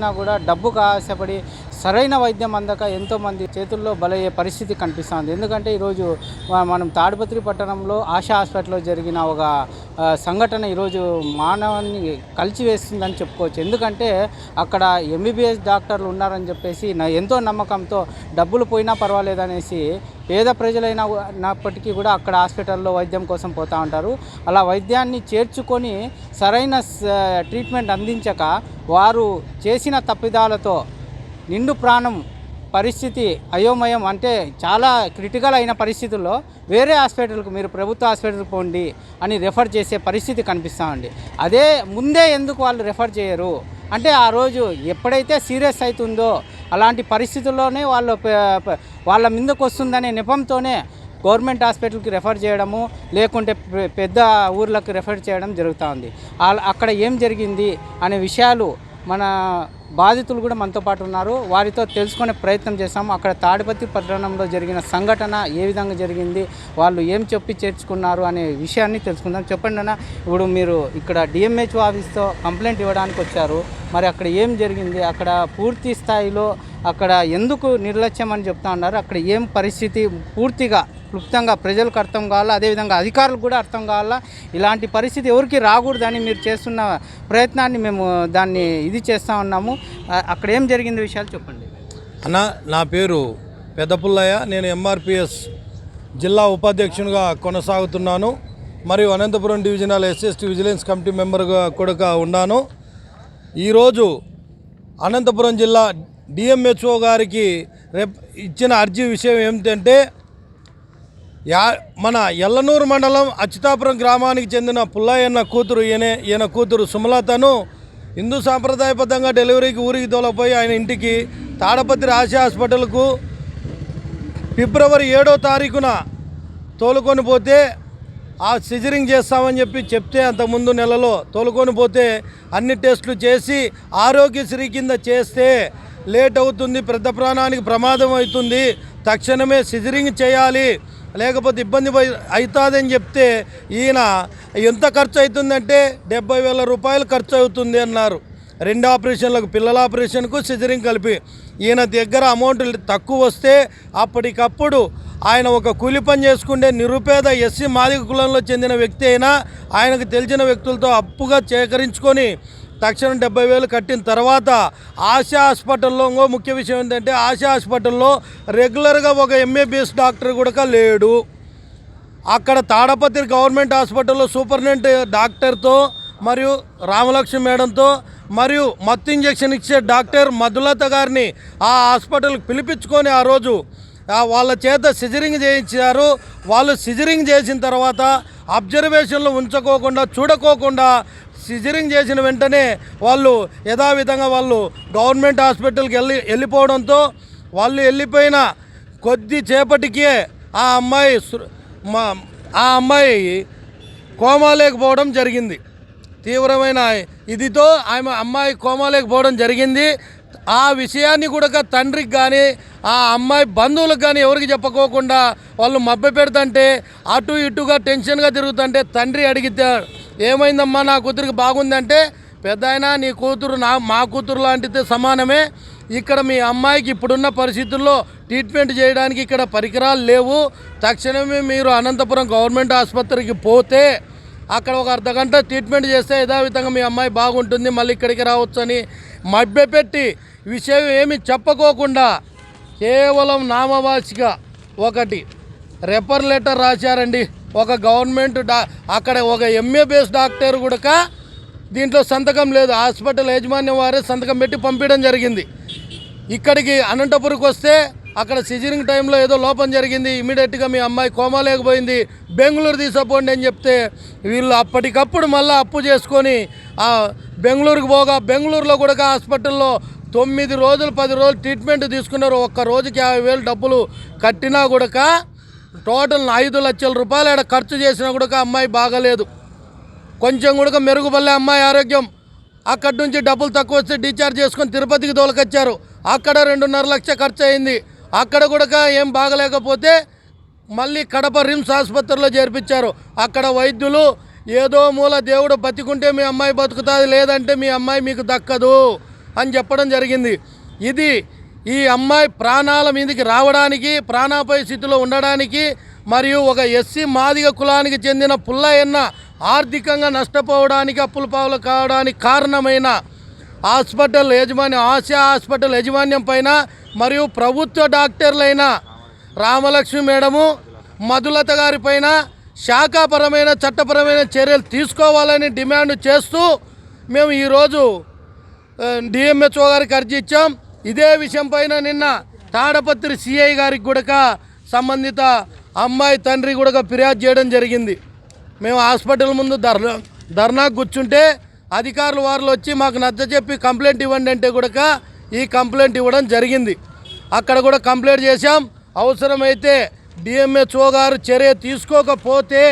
చేసినా కూడా డబ్బుకు ఆశపడి సరైన వైద్యం అందక ఎంతోమంది చేతుల్లో బలయ్యే పరిస్థితి కనిపిస్తుంది. ఎందుకంటే ఈరోజు మనం తాడిపత్రి పట్టణంలో ఆశా హాస్పిటల్లో జరిగిన ఒక సంఘటన ఈరోజు మానవాన్ని కలిచివేస్తుందని చెప్పుకోవచ్చు. ఎందుకంటే అక్కడ ఎంబీబీఎస్ డాక్టర్లు ఉన్నారని చెప్పేసి నా- ఎంతో నమ్మకంతో డబ్బులు పోయినా పర్వాలేదనేసి పేద ప్రజలైనా ఉన్నప్పటికీ కూడా అక్కడ హాస్పిటల్లో వైద్యం కోసం పోతూ ఉంటారు. అలా వైద్యాన్ని చేర్చుకొని సరైన ట్రీట్మెంట్ అందించక వారు చేసిన తప్పిదాలతో నిండు ప్రాణం పరిస్థితి అయోమయం అంటే చాలా క్రిటికల్ అయిన పరిస్థితుల్లో వేరే హాస్పిటల్కు మీరు ప్రభుత్వ హాస్పిటల్కి పోండి అని రెఫర్ చేసే పరిస్థితి కనిపిస్తూ ఉంది. అదే ముందే ఎందుకు వాళ్ళు రెఫర్ చేయరు? అంటే ఆ రోజు ఎప్పుడైతే సీరియస్ అవుతుందో అలాంటి పరిస్థితుల్లోనే వాళ్ళు వాళ్ళ మీదకు వస్తుందనే నెపంతోనే గవర్నమెంట్ హాస్పిటల్కి రెఫర్ చేయడము లేకుంటే పెద్ద ఊర్లకు రెఫర్ చేయడం జరుగుతూ ఉంది. అక్కడ ఏం జరిగింది అనే విషయాలు మన బాధితులు కూడా మనతో పాటు ఉన్నారు. వారితో తెలుసుకునే ప్రయత్నం చేశాం అక్కడ తాడిపత్రి పట్టణంలో జరిగిన సంఘటన ఏ విధంగా జరిగింది వాళ్ళు ఏం చెప్పి చేర్చుకున్నారు అనే విషయాన్ని తెలుసుకుందాం. చెప్పండి అన్న ఇప్పుడు మీరు ఇక్కడ డిఎంహెచ్ఓ ఆఫీస్తో కంప్లైంట్ ఇవ్వడానికి వచ్చారు. మరి అక్కడ ఏం జరిగింది? అక్కడ పూర్తి స్థాయిలో అక్కడ ఎందుకు నిర్లక్ష్యం అని చెప్తా ఉన్నారు. అక్కడ ఏం పరిస్థితి పూర్తిగా క్లుప్తంగా ప్రజలకు అర్థం కావాలా అదేవిధంగా అధికారులకు కూడా అర్థం కావాలా? ఇలాంటి పరిస్థితి ఎవరికి రాకూడదని మీరు చేస్తున్న ప్రయత్నాన్ని మేము దాన్ని ఇది చేస్తూ ఉన్నాము. అక్కడ ఏం జరిగింది విషయాలు చెప్పండి. అన్న నా పేరు పెద్దపుల్లయ్య. నేను ఎంఆర్పిఎస్ జిల్లా ఉపాధ్యక్షునిగా కొనసాగుతున్నాను. మరియు Anantapuram divisional SST vigilance committee మెంబర్గా కూడా ఉన్నాను. ఈరోజు అనంతపురం జిల్లా డిఎంహెచ్ఓ గారికి రేపు ఇచ్చిన అర్జీ విషయం ఏమిటంటే యా మన ఎల్లనూరు మండలం అచ్యుతాపురం గ్రామానికి చెందిన పుల్లయ్యన్న కూతురు ఈయన ఈయన కూతురు సుమలతను హిందూ సాంప్రదాయబద్ధంగా డెలివరీకి ఊరికి తోలపోయి ఆయన ఇంటికి తాడపత్రి ఆశా హాస్పిటల్కు ఫిబ్రవరి ఏడో తారీఖున తోలుకొని పోతే ఆ సిజరింగ్ చేస్తామని చెప్పి చెప్తే అంతకుముందు నెలలో తోలుకొని పోతే అన్ని టెస్టులు చేసి ఆరోగ్యశ్రీ కింద చేస్తే లేట్ అవుతుంది పెద్ద ప్రాణానికి ప్రమాదం అవుతుంది. తక్షణమే సిజరింగ్ చేయాలి. లేకపోతే ఇబ్బంది అవుతుందని చెప్తే ఈయన ఎంత ఖర్చు అవుతుందంటే డెబ్బై వేల రూపాయలు ఖర్చు అవుతుంది అన్నారు. రెండు ఆపరేషన్లకు పిల్లల ఆపరేషన్కు సిజరింగ్ కలిపి. ఈయన దగ్గర అమౌంట్ తక్కువ వస్తే అప్పటికప్పుడు ఆయన ఒక కూలి పని చేసుకుంటే నిరుపేద ఎస్సీ మాదిక కులంలో చెందిన వ్యక్తి అయినా ఆయనకు తెలిసిన వ్యక్తులతో అప్పుగా సేకరించుకొని తక్షణం డెబ్బై వేలు కట్టిన తర్వాత ఆశా హాస్పిటల్లో ఇంకో ముఖ్య విషయం ఏంటంటే ఆశా హాస్పిటల్లో రెగ్యులర్గా ఒక ఎంఏబిఎస్ డాక్టర్ కూడా లేడు. అక్కడ తాడపత్రి గవర్నమెంట్ హాస్పిటల్లో సూపరింటెండెంట్ డాక్టర్తో మరియు రామలక్ష్మి మేడంతో మరియు మత్తు ఇంజెక్షన్ ఇచ్చే డాక్టర్ మధులత గారిని ఆ హాస్పిటల్కి పిలిపించుకొని ఆ రోజు వాళ్ళ చేత సిజరింగ్ చేయించారు. వాళ్ళు సిజరింగ్ చేసిన తర్వాత అబ్జర్వేషన్లో ఉంచుకోకుండా చూడకోకుండా సిజరింగ్ చేసిన వెంటనే వాళ్ళు యథావిధంగా వాళ్ళు గవర్నమెంట్ హాస్పిటల్కి వెళ్ళి వెళ్ళిపోవడంతో వాళ్ళు వెళ్ళిపోయిన కొద్ది చేపటికే ఆ అమ్మాయి ఆ అమ్మాయి కోమాలేకపోవడం జరిగింది. తీవ్రమైన ఇదితో ఆమె అమ్మాయి కోమాలేకపోవడం జరిగింది. ఆ విషయాన్ని కూడా తండ్రికి కానీ ఆ అమ్మాయి బంధువులకు కానీ ఎవరికి చెప్పుకోకుండా వాళ్ళు మభ్య పెడుతుంటే అటు ఇటుగా టెన్షన్గా తిరుగుతుంటే తండ్రి అడిగితే ఏమైందమ్మా నా కూతురికి బాగుందంటే పెద్ద నీ కూతురు నా మా కూతురు లాంటిది సమానమే. ఇక్కడ మీ అమ్మాయికి ఇప్పుడున్న పరిస్థితుల్లో ట్రీట్మెంట్ చేయడానికి ఇక్కడ పరికరాలు లేవు. తక్షణమే మీరు అనంతపురం గవర్నమెంట్ ఆసుపత్రికి పోతే అక్కడ ఒక అర్ధ గంట ట్రీట్మెంట్ చేస్తే యథావిధంగా మీ అమ్మాయి బాగుంటుంది. మళ్ళీ ఇక్కడికి రావచ్చని మభ్యపెట్టి విషయం ఏమి చెప్పకోకుండా కేవలం నామవాసిక ఒకటి రెఫర్ లెటర్ రాశారండి. ఒక గవర్నమెంట్ డా అక్కడ ఒక ఎంఏబిఎస్ డాక్టర్ కూడా దీంట్లో సంతకం లేదు. హాస్పిటల్ యాజమాన్యం వారే సంతకం పెట్టి పంపించడం జరిగింది. ఇక్కడికి అనంతపురంకి వస్తే అక్కడ సిజరింగ్ టైంలో ఏదో లోపం జరిగింది. ఇమీడియట్గా మీ అమ్మాయి కోమా లేకపోయింది. బెంగళూరు తీసుకుపోండి అని చెప్తే వీళ్ళు అప్పటికప్పుడు మళ్ళీ అప్పు చేసుకొని బెంగళూరుకు బెంగళూరుకి పోగా బెంగళూరులో కూడా హాస్పిటల్లో తొమ్మిది రోజులు పది రోజులు ట్రీట్మెంట్ తీసుకున్నారు. ఒక్క రోజుకి యాభై వేలు డబ్బులు కట్టినా కూడా టోటల్ ఐదు లక్షల రూపాయలు ఆడ ఖర్చు చేసినా కూడా అమ్మాయి బాగలేదు. కొంచెం కూడా మెరుగుపల్లే అమ్మాయి ఆరోగ్యం. అక్కడి నుంచి డబ్బులు తక్కువ వస్తే డిశ్చార్జ్ చేసుకొని తిరుపతికి తోలకొచ్చారు అక్కడ రెండున్నర లక్ష ఖర్చు అయింది. అక్కడ కూడా ఏం బాగలేకపోతే మళ్ళీ కడప రిమ్స్ ఆసుపత్రిలో చేర్పించారు. అక్కడ వైద్యులు ఏదో మూల దేవుడు బతికుంటే మీ అమ్మాయి బతుకుతుంది లేదంటే మీ అమ్మాయి మీకు దక్కదు అని చెప్పడం జరిగింది. ఇది ఈ అమ్మాయి ప్రాణాల మీదకి రావడానికి ప్రాణాపాయ స్థితిలో ఉండడానికి మరియు ఒక ఎస్సీ మాదిగ కులానికి చెందిన పుల్లయ్యన్న ఆర్థికంగా నష్టపోవడానికి అప్పుల పావులు కావడానికి కారణమైన హాస్పిటల్ యాజమాన్యం ఆసియా హాస్పిటల్ యాజమాన్యం పైన మరియు ప్రభుత్వ డాక్టర్లైన రామలక్ష్మి మేడము మధులత గారి పైన శాఖాపరమైన చట్టపరమైన చర్యలు తీసుకోవాలని డిమాండ్ చేస్తూ మేము ఈరోజు డిఎంహెచ్ఓ గారికి అర్జీ ఇచ్చాం. ఇదే విషయం పైన నిన్న తాడపత్రి సిఐ గారికి కూడా సంబంధిత అమ్మాయి తండ్రి కూడా ఫిర్యాదు చేయడం జరిగింది. మేము హాస్పిటల్ ముందు ధర్నా ధర్నాకు కూర్చుంటే అధికారులు వారు వచ్చి మాకు నచ్చ చెప్పి కంప్లైంట్ ఇవ్వండి అంటే కూడా ఈ కంప్లైంట్ ఇవ్వడం జరిగింది. అక్కడ కూడా కంప్లైంట్ చేశాం. అవసరమైతే డిఎంహెచ్ఓ గారు చర్య తీసుకోకపోతే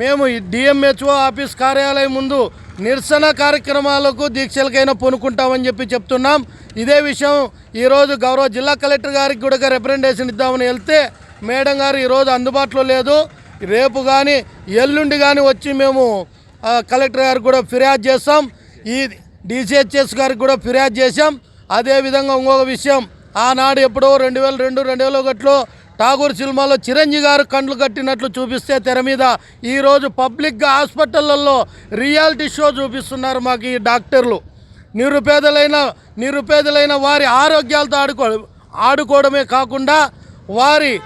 మేము డిఎంహెచ్ఓ ఆఫీస్ కార్యాలయం ముందు నిరసన కార్యక్రమాలకు దీక్షలకైనా పూనుకుంటామని చెప్పి చెప్తున్నాం. ఇదే విషయం ఈరోజు గౌరవ జిల్లా కలెక్టర్ గారికి కూడా రిప్రజెంటేషన్ ఇద్దామని వెళ్తే మేడం గారు ఈరోజు అందుబాటులో లేదు. రేపు కానీ ఎల్లుండి కానీ వచ్చి మేము కలెక్టర్ గారికి కూడా ఫిర్యాదు చేస్తాం. ఈ డిసిహెచ్ఎస్ గారికి కూడా ఫిర్యాదు చేశాం. అదేవిధంగా ఇంకొక విషయం ఆనాడు ఎప్పుడో రెండు వేల రెండు రెండు వేల ఒకటిలో ఠాగూర్ సినిమాలో చిరంజీవి గారు కండ్లు కట్టినట్లు చూపిస్తే తెర మీద ఈరోజు పబ్లిక్గా హాస్పిటళ్ళల్లో రియాలిటీ షో చూపిస్తున్నారు మాకు ఈ డాక్టర్లు. నిరుపేదలైన నిరుపేదలైన వారి ఆరోగ్యాలతో ఆడుకో ఆడుకోవడమే కాకుండా వారి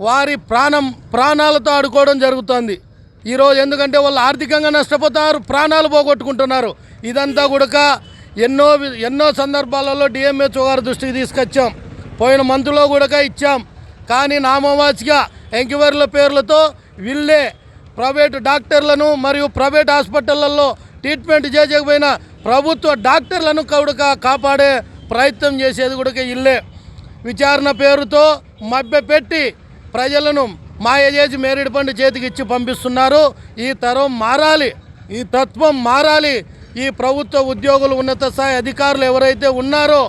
వారి ప్రాణం ప్రాణాలతో ఆడుకోవడం జరుగుతుంది. ఈరోజు ఎందుకంటే వాళ్ళు ఆర్థికంగా నష్టపోతున్నారు ప్రాణాలు పోగొట్టుకుంటున్నారు. ఇదంతా కూడక ఎన్నో వి- ఎన్నో సందర్భాలలో డిఎంహెచ్ఓ గారి దృష్టికి తీసుకొచ్చాం. పోయిన మంత్లో కూడా ఇచ్చాం. కానీ నామవాచిగా ఎంక్వైరీల పేర్లతో వీళ్ళే ప్రైవేటు డాక్టర్లను మరియు ప్రైవేట్ హాస్పిటళ్ళలో ట్రీట్మెంట్ చేయకపోయిన ప్రభుత్వ డాక్టర్లను కూడా కాపాడే ప్రయత్నం చేసేది కూడా ఇల్లే. విచారణ పేరుతో మభ్యపెట్టి ప్రజలను మాయ చేసి మేరేడు పండు చేతికి ఇచ్చి పంపిస్తున్నారు. ఈ తరం మారాలి. ఈ తత్వం మారాలి. ఈ ప్రభుత్వ ఉద్యోగులు ఉన్నత స్థాయి అధికారులు ఎవరైతే ఉన్నారో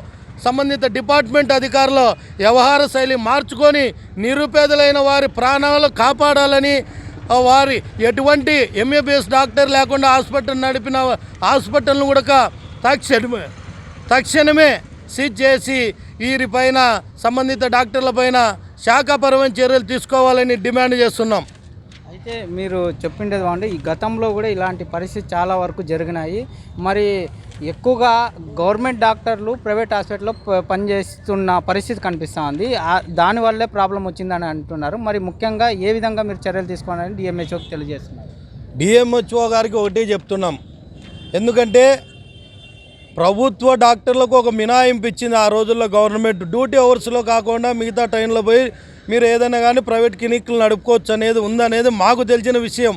సంబంధిత డిపార్ట్మెంట్ అధికారులు వ్యవహార శైలి మార్చుకొని నిరుపేదలైన వారి ప్రాణాలు కాపాడాలని వారి ఎటువంటి ఎంఏబిఎస్ డాక్టర్ లేకుండా హాస్పిటల్ నడిపిన హాస్పిటల్ను కూడా తక్షణమే తక్షణమే సీజ్ చేసి వీరిపైన సంబంధిత డాక్టర్లపైన శాఖాపరమైన చర్యలు తీసుకోవాలని డిమాండ్ చేస్తున్నాం. అయితే మీరు చెప్పిండేది బాగుంది. ఈ గతంలో కూడా ఇలాంటి పరిస్థితి చాలా వరకు జరిగినాయి. మరి ఎక్కువగా గవర్నమెంట్ డాక్టర్లు ప్రైవేట్ హాస్పిటల్లో పనిచేస్తున్న పరిస్థితి కనిపిస్తూ ఉంది. దానివల్లే ప్రాబ్లం వచ్చిందని అంటున్నారు. మరి ముఖ్యంగా ఏ విధంగా మీరు చర్యలు తీసుకోవాలని డిఎంహెచ్ఓకి తెలియజేస్తున్నారు? డిఎంహెచ్ఓ గారికి ఒకటే చెప్తున్నాం. ఎందుకంటే ప్రభుత్వ డాక్టర్లకు ఒక మినాయింపు ఇచ్చింది ఆ రోజుల్లో గవర్నమెంట్. డ్యూటీ అవర్స్లో కాకుండా మిగతా టైంలో పోయి మీరు ఏదైనా కానీ ప్రైవేట్ క్లినిక్లు నడుపుకోవచ్చు అనేది ఉందనేది మాకు తెలిసిన విషయం.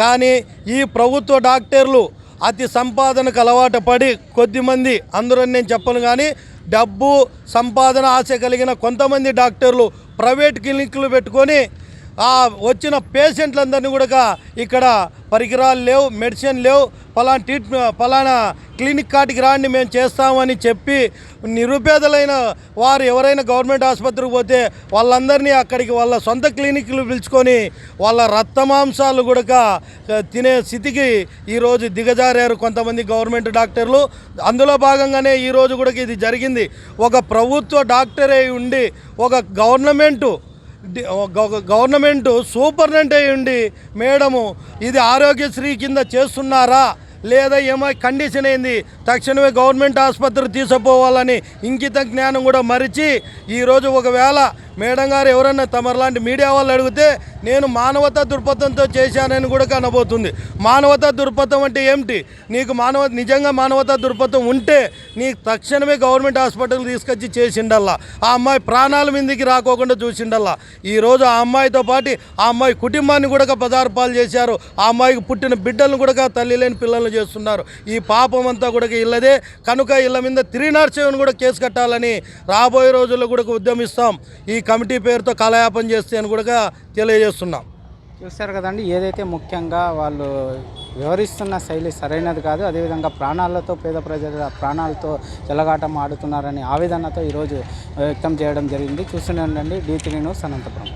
కానీ ఈ ప్రభుత్వ డాక్టర్లు అతి సంపాదనకు అలవాటు పడి కొద్దిమంది అందరూ నేను చెప్పను కానీ డబ్బు సంపాదన ఆశ కలిగిన కొంతమంది డాక్టర్లు ప్రైవేట్ క్లినిక్లు పెట్టుకొని వచ్చిన పేషెంట్లందరినీ కూడా ఇక్కడ పరికరాలు లేవు మెడిసిన్ లేవు. పలానా ట్రీట్మెంట్ పలానా క్లినిక్ కాటికి రాండి మేము చేస్తామని చెప్పి నిరుపేదలైన వారు ఎవరైనా గవర్నమెంట్ ఆసుపత్రికి పోతే వాళ్ళందరినీ అక్కడికి వాళ్ళ సొంత క్లినిక్లు పిలుచుకొని వాళ్ళ రక్తమాంసాలు కూడా తినే స్థితికి ఈరోజు దిగజారారు కొంతమంది గవర్నమెంట్ డాక్టర్లు. అందులో భాగంగానే ఈరోజు కూడా ఇది జరిగింది. ఒక ప్రభుత్వ డాక్టరే ఉండి ఒక గవర్నమెంటు గవర్నమెంట్ సూపర్నెంట్ అయి ఉండి మేడము ఇది ఆరోగ్యశ్రీ కింద చేస్తున్నారా? లేదా ఏమో కండిషన్ అయింది తక్షణమే గవర్నమెంట్ ఆసుపత్రి తీసుకుపోవాలని ఇంకిత జ్ఞానం కూడా మరిచి ఈరోజు ఒకవేళ మేడం గారు ఎవరన్నా తమలాంటి మీడియా వాళ్ళు అడిగితే నేను మానవతా దృక్పథంతో చేశానని కూడా కనబోతుంది. మానవతా దృక్పథం అంటే ఏమిటి? నీకు మానవ నిజంగా మానవతా దృక్పథం ఉంటే నీకు తక్షణమే గవర్నమెంట్ హాస్పిటల్ తీసుకొచ్చి చేసిండల్లా. ఆ అమ్మాయి ప్రాణాల మీదకి రాకోకుండా చూసిండల్లా. ఈరోజు ఆ అమ్మాయితో పాటు ఆ అమ్మాయి కుటుంబాన్ని కూడా పదార్పాలు చేశారు. ఆ అమ్మాయికి పుట్టిన బిడ్డలను కూడా తల్లి లేని పిల్లలను చేస్తున్నారు. ఈ పాపం అంతా కూడా ఇల్లదే. కనుక ఇళ్ళ మీద త్రీ నాట్ సెవెన్ కూడా కేసు కట్టాలని రాబోయే రోజుల్లో కూడా ఉద్యమిస్తాం. ఈ కమిటీ పేరుతో కాలయాపం చేస్తే అని కూడా తెలియజేస్తున్నాం. చూస్తారు కదండి ఏదైతే ముఖ్యంగా వాళ్ళు వివరిస్తున్న శైలి సరైనది కాదు అదేవిధంగా ప్రాణాలతో పేద ప్రజల ప్రాణాలతో చెలగాటం ఆడుతున్నారని ఆవేదనతో ఈరోజు వ్యక్తం చేయడం జరిగింది. చూస్తూనే ఉండండి డీ త్రీ న్యూస్ అనంతపురం.